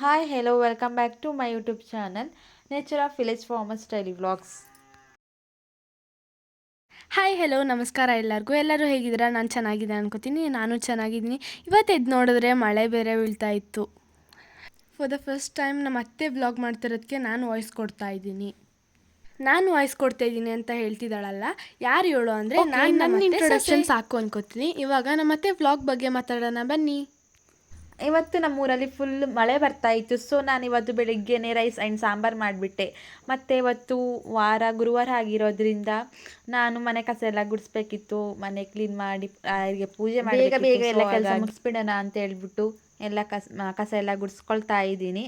Hi hello welcome back to my YouTube channel nature of village farmer ಸ್ಟೈಲಿ vlogs hi hello ನಮಸ್ಕಾರ ಎಲ್ಲರಿಗೂ. ಎಲ್ಲರೂ ಹೇಗಿದ್ದೀರಾ? ನಾನು ಚೆನ್ನಾಗಿದೆ ಅನ್ಕೋತೀನಿ. ನಾನು ಚೆನ್ನಾಗಿದ್ದೀನಿ. ಇವತ್ತು ಎದ್ದು ನೋಡಿದ್ರೆ ಮಳೆ ಬೇರೆ ಬೀಳ್ತಾ ಇತ್ತು. ಫಾರ್ ದ ಫಸ್ಟ್ ಟೈಮ್ ನಮ್ಮ ಅತ್ತೆ ಬ್ಲಾಗ್ ಮಾಡ್ತಿರೋದಕ್ಕೆ ನಾನು ವಾಯ್ಸ್ ಕೊಡ್ತಾ ಇದ್ದೀನಿ. ನಾನು ವಾಯ್ಸ್ ಕೊಡ್ತಾ ಇದ್ದೀನಿ ಅಂತ ಹೇಳ್ತಿದ್ದಾಳಲ್ಲ. ಯಾರು ಹೇಳು ಅಂದರೆ ನಾನು ನನ್ನ ನಮ್ಮತ್ತೆ ಇಂಟ್ರೊಡಕ್ಷನ್ ಸಾಕು ಅನ್ಕೋತೀನಿ. ಇವಾಗ ನಮ್ಮ ಅತ್ತೆ ವ್ಲಾಗ್ ಬಗ್ಗೆ ಮಾತಾಡೋಣ ಬನ್ನಿ. ಇವತ್ತು ನಮ್ಮೂರಲ್ಲಿ ಫುಲ್ ಮಳೆ ಬರ್ತಾ ಇತ್ತು. ಸೊ ನಾನು ಇವತ್ತು ಬೆಳಿಗ್ಗೆನೆ ರೈಸ್ ಆ್ಯಂಡ್ ಸಾಂಬಾರು ಮಾಡಿಬಿಟ್ಟೆ. ಮತ್ತು ಇವತ್ತು ವಾರ ಗುರುವಾರ ಆಗಿರೋದ್ರಿಂದ ನಾನು ಮನೆ ಕಸ ಎಲ್ಲ ಗುಡಿಸ್ಬೇಕಿತ್ತು. ಮನೆ ಕ್ಲೀನ್ ಮಾಡಿ ಅವರಿಗೆ ಪೂಜೆ ಮಾಡಿ ಬೇಗ ಬೇಗ ಎಲ್ಲ ಕೆಲಸ ಮುಗಿಸ್ಬಿಡೋಣ ಅಂತ ಹೇಳ್ಬಿಟ್ಟು ಎಲ್ಲ ಕಸ ಕಸ ಎಲ್ಲ ಗುಡಿಸ್ಕೊಳ್ತಾ ಇದ್ದೀನಿ.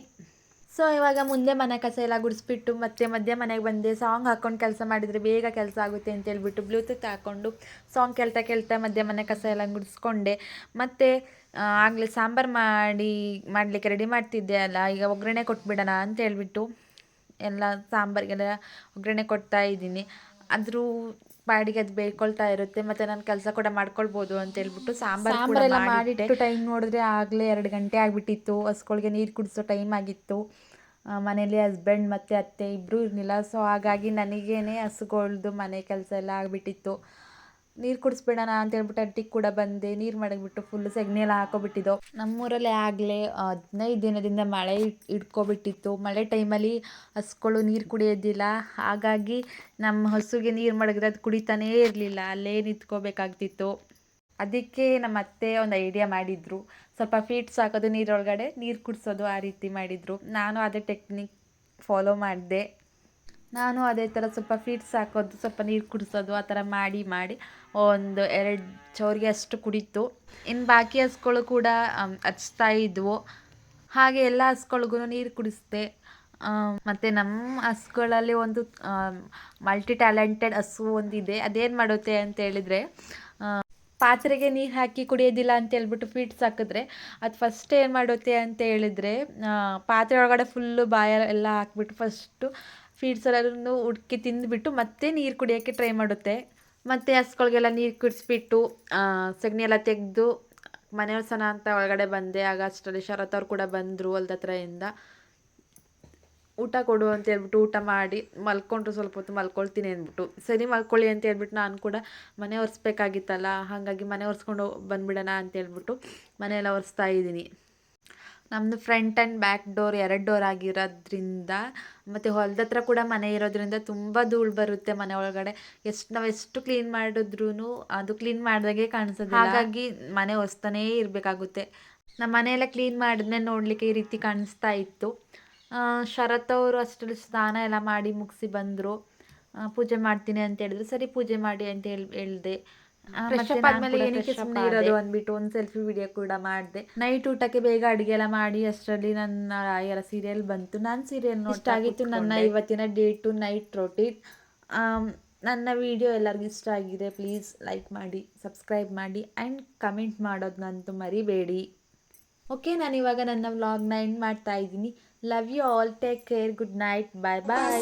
ಸೊ ಇವಾಗ ಮುಂದೆ ಮನೆ ಕಸ ಎಲ್ಲ ಗುಡಿಸ್ಬಿಟ್ಟು ಮತ್ತೆ ಮಧ್ಯೆ ಮನೆಗೆ ಬಂದೆ. ಸಾಂಗ್ ಹಾಕೊಂಡು ಕೆಲಸ ಮಾಡಿದರೆ ಬೇಗ ಕೆಲಸ ಆಗುತ್ತೆ ಅಂತ ಹೇಳ್ಬಿಟ್ಟು ಬ್ಲೂಟೂತ್ ಹಾಕ್ಕೊಂಡು ಸಾಂಗ್ ಕೇಳ್ತಾ ಕೇಳ್ತಾ ಮಧ್ಯೆ ಮನೆ ಕಸ ಎಲ್ಲ ಗುಡಿಸ್ಕೊಂಡೆ. ಮತ್ತು ಆಗಲೇ ಸಾಂಬಾರು ಮಾಡಿ, ಮಾಡಲಿಕ್ಕೆ ರೆಡಿ ಮಾಡ್ತಿದ್ದೆ ಅಲ್ಲ. ಈಗ ಒಗ್ಗರಣೆ ಕೊಟ್ಬಿಡೋಣ ಅಂತ ಹೇಳ್ಬಿಟ್ಟು ಎಲ್ಲ ಸಾಂಬಾರಿಗೆಲ್ಲ ಒಗ್ಗರಣೆ ಕೊಡ್ತಾ ಇದ್ದೀನಿ. ಅದ್ರ ಬಾಡಿಗೆ ಅದು ಬೇಯ್ಕೊಳ್ತಾ ಇರುತ್ತೆ ಮತ್ತೆ ನಾನು ಕೆಲಸ ಕೂಡ ಮಾಡ್ಕೊಳ್ಬೋದು ಅಂತ ಹೇಳ್ಬಿಟ್ಟು ಸಾಂಬಾರ್ ಎಲ್ಲ ಮಾಡಿಟ್ಟು. ಟೈಮ್ ನೋಡಿದ್ರೆ ಆಗಲೇ ಎರಡು ಗಂಟೆ ಆಗಿಬಿಟ್ಟಿತ್ತು ಹಸ್ಗಳಿಗೆ ನೀರು ಕುಡಿಸೋ ಟೈಮ್ ಆಗಿತ್ತು. ಮನೇಲಿ ಹಸ್ಬೆಂಡ್ ಮತ್ತು ಅತ್ತೆ ಇಬ್ರು ಇರಲಿಲ್ಲ ಸೊ ಹಾಗಾಗಿ ನನಗೇನೆ ಹಸುಗಳ್ದು ಮನೆ ಕೆಲಸ ಎಲ್ಲ ಆಗಿಬಿಟ್ಟಿತ್ತು. ನೀರು ಕುಡಿಸ್ಬಿಡೋಣ ಅಂತ ಹೇಳ್ಬಿಟ್ಟು ಅಟ್ಟಿಗೆ ಕೂಡ ಬಂದೆ. ನೀರು ಮಡಗ್ಬಿಟ್ಟು ಫುಲ್ ಸೆಗಣಿ ಎಲ್ಲ ಹಾಕೋಬಿಟ್ಟಿದ್ದೋ. ನಮ್ಮೂರಲ್ಲಿ ಆಗಲೇ ಹದಿನೈದು ದಿನದಿಂದ ಮಳೆ ಹಿಡ್ಕೊಬಿಟ್ಟಿತ್ತು ಮಳೆ ಟೈಮಲ್ಲಿ ಹಸುಗಳು ನೀರು ಕುಡಿಯೋದಿಲ್ಲ. ಹಾಗಾಗಿ ನಮ್ಮ ಹಸುಗೆ ನೀರು ಮಡಗಿದ್ರೆ ಅದು ಕುಡಿತಾನೇ ಇರಲಿಲ್ಲ. ಅಲ್ಲೇ ನಿಂತ್ಕೋಬೇಕಾಗ್ತಿತ್ತು. ಅದಕ್ಕೆ ನಮ್ಮ ಅತ್ತೆ ಒಂದು ಐಡಿಯಾ ಮಾಡಿದರು. ಸ್ವಲ್ಪ ಫೀಟ್ಸ್ ಹಾಕೋದು ನೀರೊಳಗಡೆ ನೀರು ಕುಡಿಸೋದು ಆ ರೀತಿ ಮಾಡಿದರು. ನಾನು ಅದೇ ಟೆಕ್ನಿಕ್ ಫಾಲೋ ಮಾಡಿದೆ. ನಾನು ಅದೇ ಥರ ಸ್ವಲ್ಪ ಫೀಡ್ಸ್ ಹಾಕೋದು, ಸ್ವಲ್ಪ ನೀರು ಕುಡಿಸೋದು, ಆ ಥರ ಮಾಡಿ ಮಾಡಿ ಒಂದು ಎರಡು ಚೌರಿಗೆ ಅಷ್ಟು ಕುಡಿತು. ಇನ್ನು ಬಾಕಿ ಹಸುಗಳು ಕೂಡ ಹಚ್ತಾ ಇದ್ವು. ಹಾಗೆ ಎಲ್ಲ ಹಸುಗಳಿಗೂ ನೀರು ಕುಡಿಸ್ದೆ. ಮತ್ತು ನಮ್ಮ ಹಸುಗಳಲ್ಲಿ ಒಂದು ಮಲ್ಟಿ ಟ್ಯಾಲೆಂಟೆಡ್ ಹಸು ಒಂದಿದೆ. ಅದೇನು ಮಾಡುತ್ತೆ ಅಂತ ಹೇಳಿದರೆ ಪಾತ್ರೆಗೆ ನೀರು ಹಾಕಿ ಕುಡಿಯೋದಿಲ್ಲ ಅಂತ ಹೇಳ್ಬಿಟ್ಟು ಫೀಟ್ಸ್ ಹಾಕಿದ್ರೆ ಅದು ಫಸ್ಟ್ ಏನು ಮಾಡುತ್ತೆ ಅಂತ ಹೇಳಿದರೆ ಪಾತ್ರೆ ಒಳಗಡೆ ಫುಲ್ಲು ಬಾಯ ಎಲ್ಲ ಹಾಕ್ಬಿಟ್ಟು ಫಸ್ಟು ಫೀಡ್ಸ್ ಎಲ್ಲರೂ ಹುಡುಕಿ ತಿಂದುಬಿಟ್ಟು ಮತ್ತೆ ನೀರು ಕುಡಿಯೋಕ್ಕೆ ಟ್ರೈ ಮಾಡುತ್ತೆ. ಮತ್ತು ಹಸ್ಗಳಿಗೆಲ್ಲ ನೀರು ಕುಡಿಸ್ಬಿಟ್ಟು ಸಗಣಿ ಎಲ್ಲ ತೆಗೆದು ಮನೆಯವ್ರ ಸನ ಅಂತ ಒಳಗಡೆ ಬಂದೆ. ಆಗ ಅಷ್ಟರಲ್ಲಿ ಶರತ್ ಅವ್ರು ಕೂಡ ಬಂದರು ಹೊಲ್ದ ಹತ್ರದಿಂದ ಊಟ ಕೊಡು ಅಂತ ಹೇಳ್ಬಿಟ್ಟು ಊಟ ಮಾಡಿ ಮಲ್ಕೊಂಡ್ರು ಸ್ವಲ್ಪ ಹೊತ್ತು ಮಲ್ಕೊಳ್ತೀನಿ ಅಂದ್ಬಿಟ್ಟು. ಸರಿ ಮಲ್ಕೊಳ್ಳಿ ಅಂತ ಹೇಳ್ಬಿಟ್ಟು ನಾನು ಕೂಡ ಮನೆ ಒರೆಸ್ಬೇಕಾಗಿತ್ತಲ್ಲ ಹಾಗಾಗಿ ಮನೆ ಒರೆಸ್ಕೊಂಡು ಬಂದ್ಬಿಡೋಣ ಅಂತ ಹೇಳ್ಬಿಟ್ಟು ಮನೆಯೆಲ್ಲ ಒರೆಸ್ತಾ ಇದ್ದೀನಿ. ನಮ್ಮದು ಫ್ರಂಟ್ ಆ್ಯಂಡ್ ಬ್ಯಾಕ್ ಡೋರ್ ಎರಡು ಡೋರ್ ಆಗಿರೋದ್ರಿಂದ ಮತ್ತು ಹೊಲದತ್ರ ಕೂಡ ಮನೆ ಇರೋದ್ರಿಂದ ತುಂಬ ಧೂಳು ಬರುತ್ತೆ ಮನೆ ಒಳಗಡೆ. ಎಷ್ಟು ನಾವು ಎಷ್ಟು ಕ್ಲೀನ್ ಮಾಡಿದ್ರೂ ಅದು ಕ್ಲೀನ್ ಮಾಡಿದಾಗೆ ಕಾಣಿಸೋದಿಲ್ಲ. ಹಾಗಾಗಿ ಮನೆ ಒರೆಸ್ತಾನೇ ಇರಬೇಕಾಗುತ್ತೆ. ನಮ್ಮ ಮನೆಯೆಲ್ಲ ಕ್ಲೀನ್ ಮಾಡಿದ್ಮೇಲೆ ನೋಡಲಿಕ್ಕೆ ಈ ರೀತಿ ಕಾಣಿಸ್ತಾ ಇತ್ತು. ಶರತ್ ಅವರು ಅಷ್ಟರಲ್ಲಿ ಸ್ನಾನ ಎಲ್ಲ ಮಾಡಿ ಮುಗಿಸಿ ಬಂದರು. ಪೂಜೆ ಮಾಡ್ತೀನಿ ಅಂತ ಹೇಳಿದ್ರು. ಸರಿ ಪೂಜೆ ಮಾಡಿ ಅಂತ ಹೇಳಿ ಹೇಳಿದೆ. ಇರೋದು ಅಂದ್ಬಿಟ್ಟು ಒಂದು ಸೆಲ್ಫಿ ವಿಡಿಯೋ ಕೂಡ ಮಾಡಿದೆ. ನೈಟ್ ಊಟಕ್ಕೆ ಬೇಗ ಅಡುಗೆ ಎಲ್ಲ ಮಾಡಿ ಅಷ್ಟರಲ್ಲಿ ನನ್ನ ಯಾರ ಸೀರಿಯಲ್ ಬಂತು. ನಾನು ಸೀರಿಯಲ್ ಇಷ್ಟ ಆಗಿತ್ತು ನನ್ನ ಇವತ್ತಿನ ಡೇ ಟು ನೈಟ್ ರೊಟೀನ್ ನನ್ನ ವಿಡಿಯೋ ಎಲ್ಲರಿಗೂ ಇಷ್ಟ ಆಗಿದೆ. ಪ್ಲೀಸ್ ಲೈಕ್ ಮಾಡಿ ಸಬ್ಸ್ಕ್ರೈಬ್ ಮಾಡಿ ಆ್ಯಂಡ್ ಕಮೆಂಟ್ ಮಾಡೋದನ್ನಂತೂ ಮರಿಬೇಡಿ. ಓಕೆ ನಾನು ಇವಾಗ ನನ್ನ ವ್ಲಾಗ್ನ ಎಂಡ್ ಮಾಡ್ತಾ ಇದ್ದೀನಿ. Love you all. Take care. Good night. Bye bye.